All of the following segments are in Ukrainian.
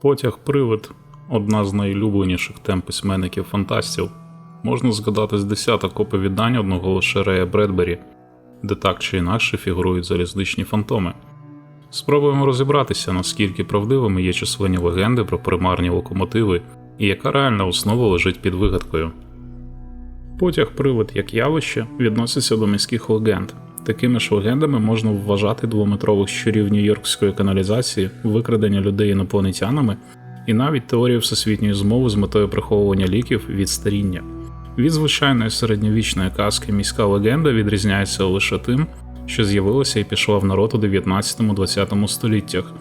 Потяг привид одна з найулюбленіших тем письменників фантастів. Можна згадати з десяток оповідань одного лише Рея Бредбері, де так чи інакше фігурують залізничні фантоми. Спробуємо розібратися, наскільки правдивими є численні легенди про примарні локомотиви і яка реальна основа лежить під вигадкою. Потяг привид як явище відноситься до міських легенд. Такими ж легендами можна вважати двометрових щурів нью-йоркської каналізації, викрадення людей інопланетянами і навіть теорію всесвітньої змови з метою приховування ліків від старіння. Від звичайної середньовічної казки міська легенда відрізняється лише тим, що з'явилася і пішла в народ у 19-20 століттях,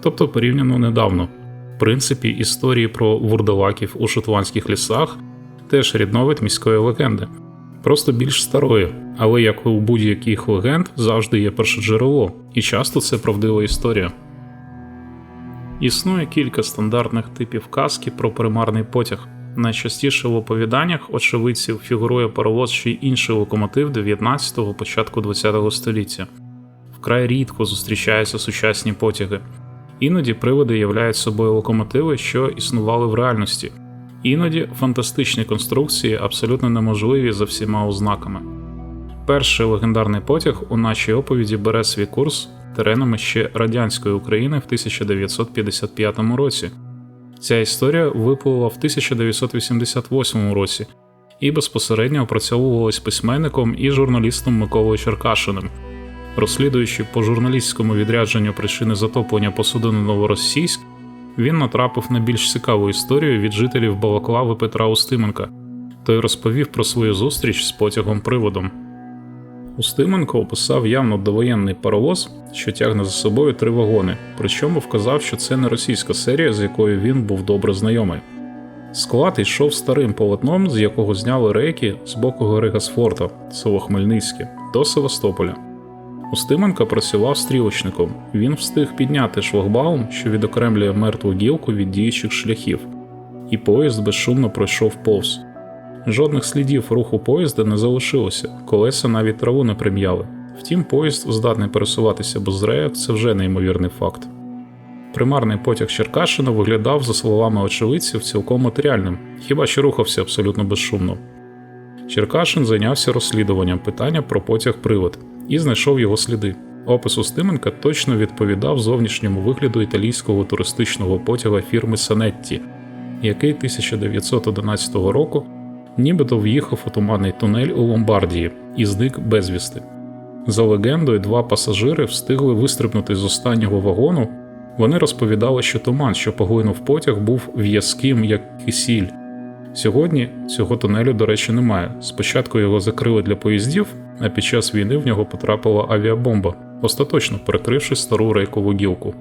тобто порівняно недавно. В принципі, історії про вурдалаків у шотландських лісах теж рідновид міської легенди, просто більш старої, але як у будь-яких легенд завжди є першоджерело, і часто це правдива історія. Існує кілька стандартних типів казки про примарний потяг. Найчастіше в оповіданнях очевидців фігурує паровоз чи інший локомотив 19-го початку 20-го століття. Вкрай рідко зустрічаються сучасні потяги. Іноді приводи являють собою локомотиви, що існували в реальності, іноді фантастичні конструкції абсолютно неможливі за всіма ознаками. Перший легендарний потяг у нашій оповіді бере свій курс теренами ще радянської України в 1955 році. Ця історія виплила в 1988 році і безпосередньо опрацьовувалась письменником і журналістом Миколою Черкашиним. Розслідуючи по журналістському відрядженню причини затоплення посудини Новоросійськ, він натрапив на більш цікаву історію від жителів Балаклави Петра Устименка. Той розповів про свою зустріч з потягом приводом. Устименко описав явно довоєнний паровоз, що тягне за собою три вагони, причому вказав, що це не російська серія, з якою він був добре знайомий. Склад йшов старим полотном, з якого зняли рейки з боку гори Гасфорта, село Хмельницьке, до Севастополя. Устименко працював стрілочником. Він встиг підняти шлагбаум, що відокремлює мертву гілку від діючих шляхів, і поїзд безшумно пройшов повз. Жодних слідів руху поїзда не залишилося, колеса навіть траву не прим'яли. Втім, поїзд здатний пересуватися без рейок це вже неймовірний факт. Примарний потяг Черкашина виглядав, за словами очевидців, цілком матеріальним, хіба що рухався абсолютно безшумно. Черкашин зайнявся розслідуванням питання про потяг привод і знайшов його сліди. Опис Устименка точно відповідав зовнішньому вигляду італійського туристичного потяга фірми Санетті, який 1911 року нібито в'їхав у туманний тунель у Ломбардії і зник безвісти. За легендою, два пасажири встигли вистрибнути з останнього вагону. Вони розповідали, що туман, що поглинув потяг, був в'язким, як кисіль. Сьогодні цього тунелю, до речі, немає. Спочатку його закрили для поїздів, а під час війни в нього потрапила авіабомба, остаточно перекривши стару рейкову гілку.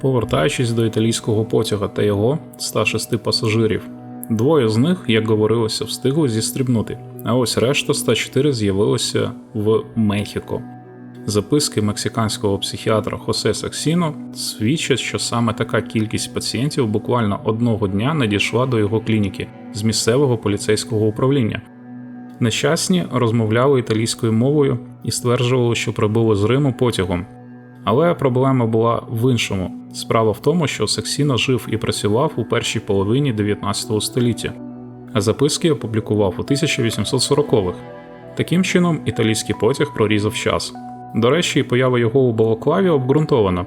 Повертаючись до італійського потяга та його 106 пасажирів, двоє з них, як говорилося, встигли зістрибнути, а ось решта 104 з'явилися в Мехіко. Записки мексиканського психіатра Хосе Саксіно свідчать, що саме така кількість пацієнтів буквально одного дня надійшла до його клініки з місцевого поліцейського управління. Нещасні розмовляли італійською мовою і стверджували, що прибули з Риму потягом. Але проблема була в іншому. Справа в тому, що Саксіно жив і працював у першій половині 19 століття, а записки опублікував у 1840-х. Таким чином, італійський потяг прорізав час. До речі, поява його у Балаклаві обґрунтована.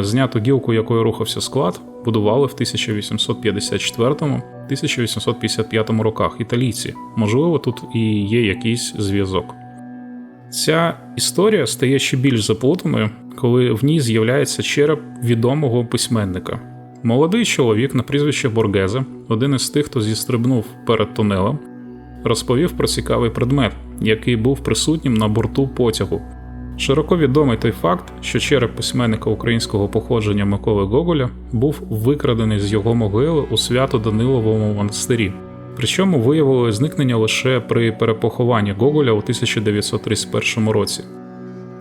Зняту гілку, якою рухався склад, будували в 1854-1855 роках італійці. Можливо, тут і є якийсь зв'язок. Ця історія стає ще більш заплутаною, коли в ній з'являється череп відомого письменника. Молодий чоловік на прізвище Боргезе, один із тих, хто зістрибнув перед тунелем, розповів про цікавий предмет, який був присутнім на борту потягу. Широко відомий той факт, що череп письменника українського походження Миколи Гоголя був викрадений з його могили у свято Даниловому монастирі. Причому виявили зникнення лише при перепохованні Гоголя у 1931 році.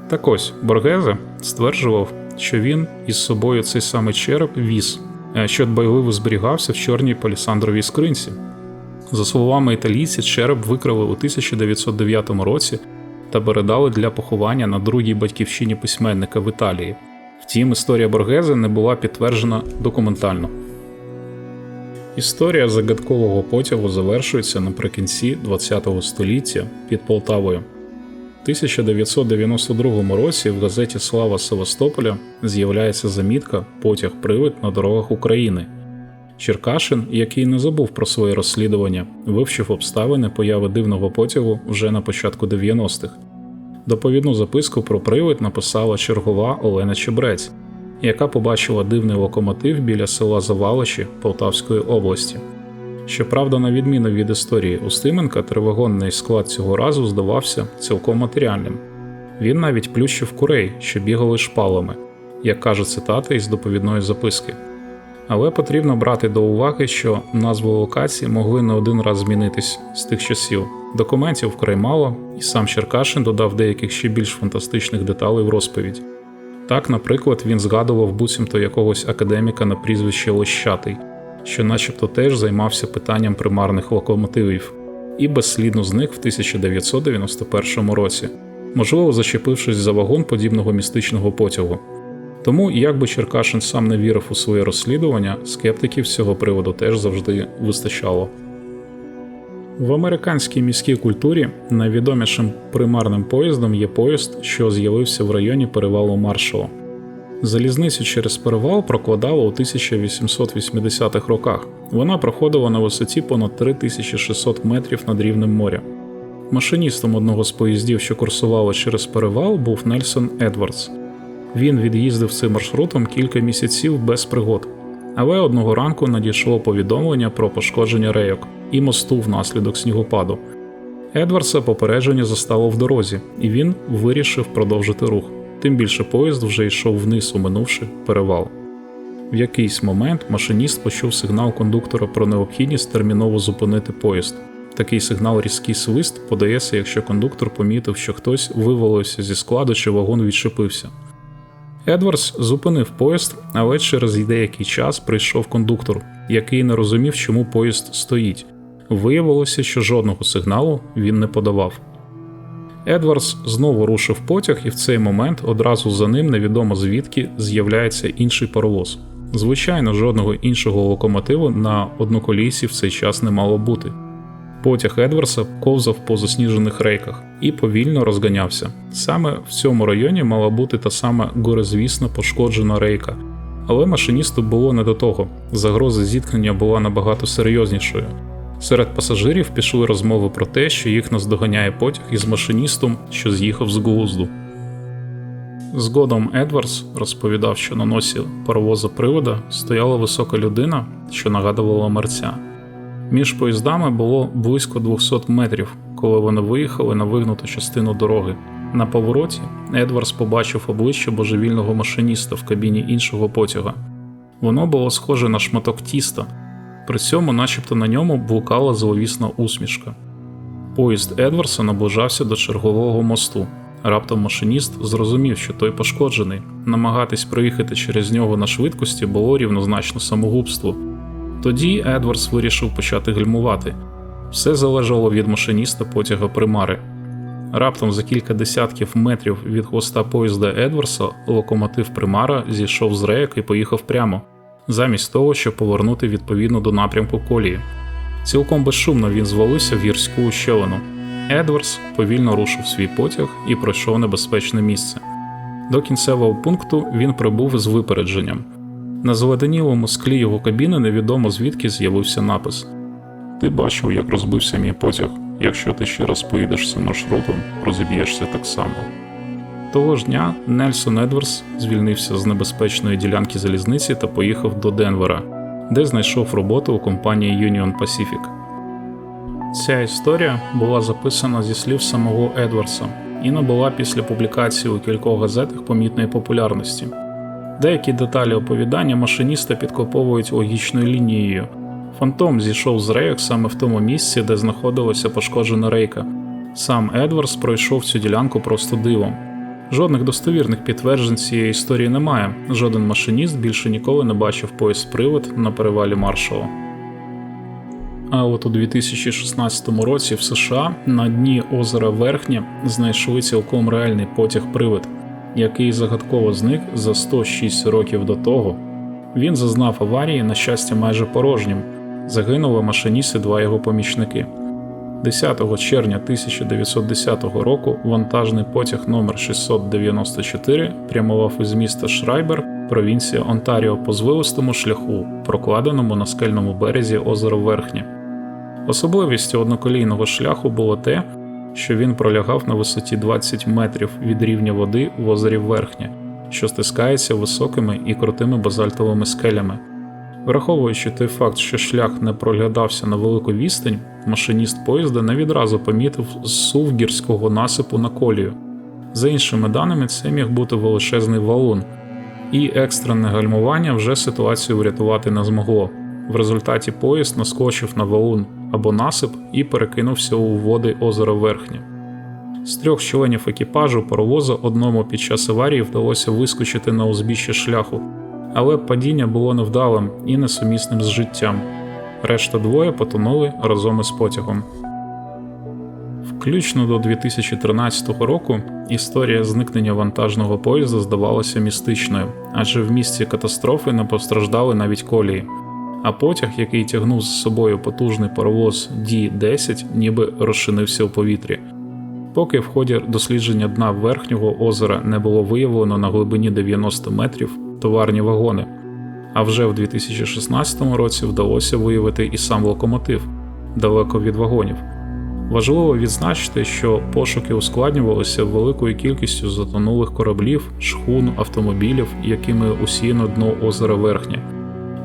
Так ось Боргезе стверджував, що він із собою цей самий череп віз, що дбайливо зберігався в чорній палісандровій скринці. За словами італійців, череп викрали у 1909 році та передали для поховання на другій батьківщині письменника в Італії. Втім, історія Боргезе не була підтверджена документально. Історія загадкового потягу завершується наприкінці ХХ століття під Полтавою. В 1992 році в газеті Слава Севастополя з'являється замітка Потяг привид на дорогах України. Черкашин, який не забув про своє розслідування, вивчив обставини появи дивного потягу вже на початку 90-х. Доповідну записку про привид написала чергова Олена Чебрець, яка побачила дивний локомотив біля села Заваличі Полтавської області. Щоправда, на відміну від історії Устименка, тривагонний склад цього разу здавався цілком матеріальним. Він навіть плющив курей, що бігали шпалами, як каже цитата із доповідної записки. Але потрібно брати до уваги, що назви локації могли не один раз змінитись з тих часів. Документів вкрай мало, і сам Черкашин додав деяких ще більш фантастичних деталей в розповідь. Так, наприклад, він згадував буцімто якогось академіка на прізвище Лощатий, що начебто теж займався питанням примарних локомотивів, і безслідно зник в 1991 році, можливо, зачепившись за вагон подібного містичного потягу. Тому, як би Черкашин сам не вірив у своє розслідування, скептиків з цього приводу теж завжди вистачало. В американській міській культурі найвідомішим примарним поїздом є поїзд, що з'явився в районі перевалу Маршала. Залізницю через перевал прокладали у 1880-х роках. Вона проходила на висоті понад 3600 метрів над рівнем моря. Машиністом одного з поїздів, що курсувало через перевал, був Нельсон Едвардс. Він від'їздив цим маршрутом кілька місяців без пригод. Але одного ранку надійшло повідомлення про пошкодження рейок і мосту внаслідок снігопаду. Едвардса попередження застало в дорозі, і він вирішив продовжити рух. Тим більше поїзд вже йшов вниз, уминувши перевал. В якийсь момент машиніст почув сигнал кондуктора про необхідність терміново зупинити поїзд. Такий сигнал різкий свист подається, якщо кондуктор помітив, що хтось вивалився зі складу чи вагон відчепився. Едвардс зупинив поїзд, але через деякий час прийшов кондуктор, який не розумів, чому поїзд стоїть. Виявилося, що жодного сигналу він не подавав. Едвардс знову рушив потяг, і в цей момент одразу за ним невідомо звідки з'являється інший паровоз. Звичайно, жодного іншого локомотиву на одноколійці в цей час не мало бути. Потяг Едварса ковзав по засніжених рейках і повільно розганявся. Саме в цьому районі мала бути та сама горизвісно пошкоджена рейка, але машиністу було не до того. Загроза зіткнення була набагато серйознішою. Серед пасажирів пішли розмови про те, що їх наздоганяє потяг із машиністом, що з'їхав з глузду. Згодом Едвардс розповідав, що на носі паровоза привода стояла висока людина, що нагадувала мерця. Між поїздами було близько 200 метрів, коли вони виїхали на вигнуту частину дороги. На повороті Едвардс побачив обличчя божевільного машиніста в кабіні іншого потяга. Воно було схоже на шматок тіста, при цьому, начебто, на ньому блукала зловісна усмішка. Поїзд Едварса наближався до чергового мосту. Раптом машиніст зрозумів, що той пошкоджений. Намагатись проїхати через нього на швидкості було рівнозначно самогубству. Тоді Едвардс вирішив почати гальмувати. Все залежало від машиніста потяга примари. Раптом за кілька десятків метрів від хвоста поїзда Едварса локомотив примара зійшов з рейок і поїхав прямо, замість того, щоб повернути відповідно до напрямку колії. Цілком безшумно він звалився в гірську ущелину. Едвардс повільно рушив свій потяг і пройшов небезпечне місце. До кінцевого пункту він прибув з випередженням. На зеленілому склі його кабіни невідомо звідки з'явився напис: Ти бачив, як розбився мій потяг. Якщо ти ще раз поїдеш цим маршрутом, розіб'єшся так само. Того ж дня Нельсон Едвардс звільнився з небезпечної ділянки залізниці та поїхав до Денвера, де знайшов роботу у компанії Union Pacific. Ця історія була записана зі слів самого Едвардса і набула після публікації у кількох газетах помітної популярності. Деякі деталі оповідання машиніста підкоповують логічною лінією. Фантом зійшов з рейок саме в тому місці, де знаходилася пошкоджена рейка. Сам Едвардс пройшов цю ділянку просто дивом. Жодних достовірних підтверджень цієї історії немає. Жоден машиніст більше ніколи не бачив поїзд привод на перевалі Маршала. А от у 2016 році в США на дні озера Верхнє знайшли цілком реальний потяг привид. Який загадково зник за 106 років до того. Він зазнав аварії, на щастя, майже порожнім. Загинули машиніст і два його помічники. 10 червня 1910 року вантажний потяг номер 694 прямував із міста Шрайбер, провінція Онтаріо по звивистому шляху, прокладеному на скельному березі озера Верхнє. Особливістю одноколійного шляху було те, що він пролягав на висоті 20 метрів від рівня води в озері Верхнє, що стискається високими і крутими базальтовими скелями. Враховуючи той факт, що шлях не проглядався на велику відстань, машиніст поїзда не відразу помітив зсув гірського насипу на колію. За іншими даними, це міг бути величезний валун, і екстрене гальмування вже ситуацію врятувати не змогло. В результаті поїзд наскочив на валун або насип і перекинувся у води озера Верхнє. З трьох членів екіпажу паровоза одному під час аварії вдалося вискочити на узбіччя шляху, але падіння було невдалим і несумісним з життям. Решта двоє потонули разом із потягом. Включно до 2013 року історія зникнення вантажного поїзда здавалася містичною, адже в місці катастрофи не постраждали навіть колії. А потяг, який тягнув з собою потужний паровоз Ді-10, ніби розчинився у повітрі. Поки в ході дослідження дна верхнього озера не було виявлено на глибині 90 метрів товарні вагони. А вже в 2016 році вдалося виявити і сам локомотив далеко від вагонів. Важливо відзначити, що пошуки ускладнювалися великою кількістю затонулих кораблів, шхун, автомобілів, якими усіяно дно озера Верхнє.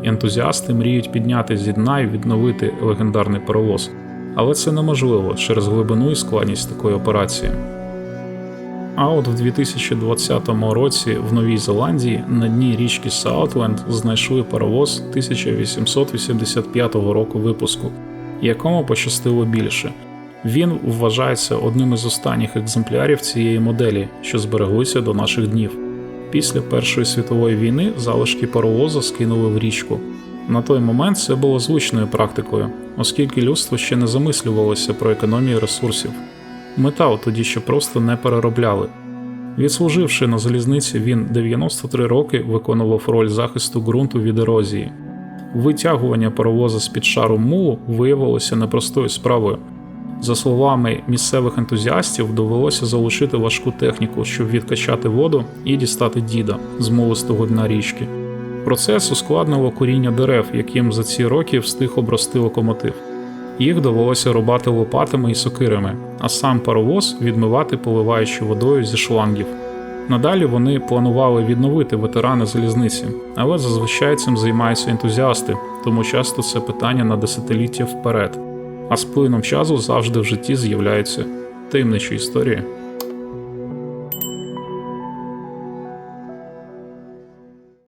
Ентузіасти мріють підняти зі дна і відновити легендарний паровоз, але це неможливо через глибину і складність такої операції. А от в 2020 році в Новій Зеландії на дні річки Саутленд знайшли паровоз 1885 року випуску, якому пощастило більше. Він вважається одним із останніх екземплярів цієї моделі, що збереглися до наших днів. Після Першої світової війни залишки паровоза скинули в річку. На той момент це було звичною практикою, оскільки людство ще не замислювалося про економію ресурсів. Метал тоді ще просто не переробляли. Відслуживши на залізниці, він 93 роки виконував роль захисту ґрунту від ерозії. Витягування паровоза з під шару мулу виявилося непростою справою. За словами місцевих ентузіастів, довелося залишити важку техніку, щоб відкачати воду і дістати діда з мулистого дна річки. Процес ускладнило коріння дерев, яким за ці роки встиг обрости локомотив. Їх довелося рубати лопатами і сокирами, а сам паровоз відмивати, поливаючи водою зі шлангів. Надалі вони планували відновити ветерани залізниці, але зазвичай цим займаються ентузіасти, тому часто це питання на десятиліття вперед. А з плином часу завжди в житті з'являються таємничі історії.